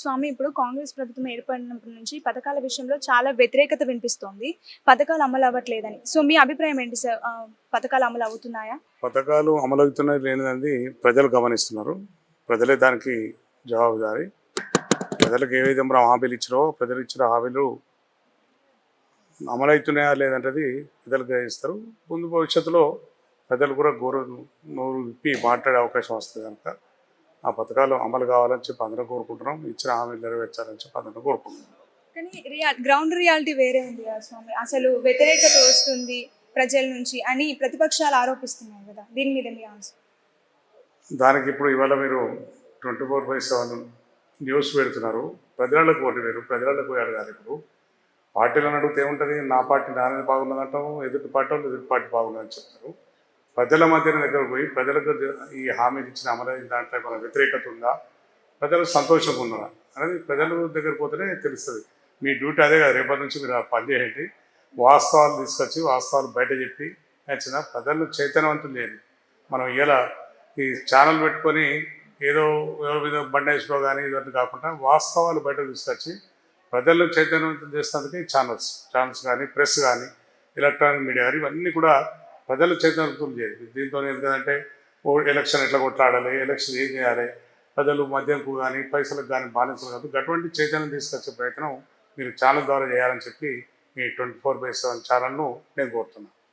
స్వామి ఇప్పుడు కాంగ్రెస్ ప్రభుత్వం ఏర్పడినప్పటి నుంచి పథకాల విషయంలో చాలా వ్యతిరేకత వినిపిస్తోంది. పథకాలు అమలు అవ్వట్లేదని. సో మీ అభిప్రాయం ఏంటి సార్? పథకాలు అమలు అవుతున్నాయా? పథకాలు అమలవుతున్నాయి లేనిది ప్రజలు గమనిస్తున్నారు. ప్రజలే దానికి జవాబుదారి. ప్రజలకు ఏ విధంగా హామీలు ఇచ్చారో ప్రజలు ఇచ్చిన హామీలు అమలవుతున్నాయా లేదంటది ప్రజలు గ్రహిస్తారు ముందు భవిష్యత్తులో ప్రజలు కూడా గోరు నోరు విప్పి మాట్లాడే అవకాశం వస్తుంది కనుక ఆ పథకాలు అమలు కావాలని చెప్పి అందరూ కోరుకుంటున్నాం. ఇచ్చిన హామీలు నెరవేర్చాలని చెప్పి అందరూ కోరుకుంటున్నాం. కానీ రియా గ్రౌండ్ రియాలిటీ వేరే ఉంది కదా స్వామి. అసలు వ్యతిరేకత వస్తుంది ప్రజల నుంచి అని ప్రతిపక్షాలు ఆరోపిస్తున్నాయి కదా. దీని మీద మీ ఆన్సర్ దానికి ఇప్పుడు ఇవాళ మీరు twenty four by seven news పెడుతున్నారు. ప్రజలకు ఓటు వేరు ప్రజలకు అడగాలి ఇప్పుడు. పార్టీలను అడిగితే ఏముంటుంది? నా పార్టీ నానే బాగున్నదంటాం ఎదుటి పార్టీ వాళ్ళు ఎదుటి పార్టీ బాగున్నదని చెప్తారు. ప్రజల మధ్యన దగ్గర పోయి ప్రజలకు ఈ హామీలు ఇచ్చిన అమలైన దాంట్లో మన వ్యతిరేకత ఉందా? ప్రజలు సంతోషంగా ఉన్నారా? అనేది ప్రజల దగ్గర పోతేనే తెలుస్తుంది. మీ డ్యూటీ అదే కదా రేపటి నుంచి మీరు ఆ వాస్తవాలు తీసుకొచ్చి వాస్తవాలు బయట చెప్పి నచ్చిన ప్రజలను చైతన్యవంతం చేయండి మనం ఇలా ఈ ఛానల్ పెట్టుకొని ఏదో ఎవరి మీద బండేసుకో కానీ ఇదంతా కాకుండా వాస్తవాలు బయట తీసుకొచ్చి ప్రజలను చైతన్యవంతం చేసినందుకే ఛానల్స్ ఛానల్స్ కానీ ప్రెస్ కానీ ఎలక్ట్రానిక్ మీడియా కానీ ఇవన్నీ కూడా ప్రజలు చైతన్యం చేయాలి. దీంతో ఎందుకంటే ఓ ఎలక్షన్ ఎట్లా కొట్లాడాలి ఎలక్షన్ ఏం చేయాలి ప్రజలు మద్యంకు కానీ పైసలకు కానీ బానిసలు కాదు. అటువంటి చైతన్యం తీసుకొచ్చే ప్రయత్నం మీరు ఛానల్ ద్వారా చేయాలని చెప్పి మీ ట్వంటీ ఫోర్ బై సెవెన్ ఛానల్ను నేను కోరుతున్నాను.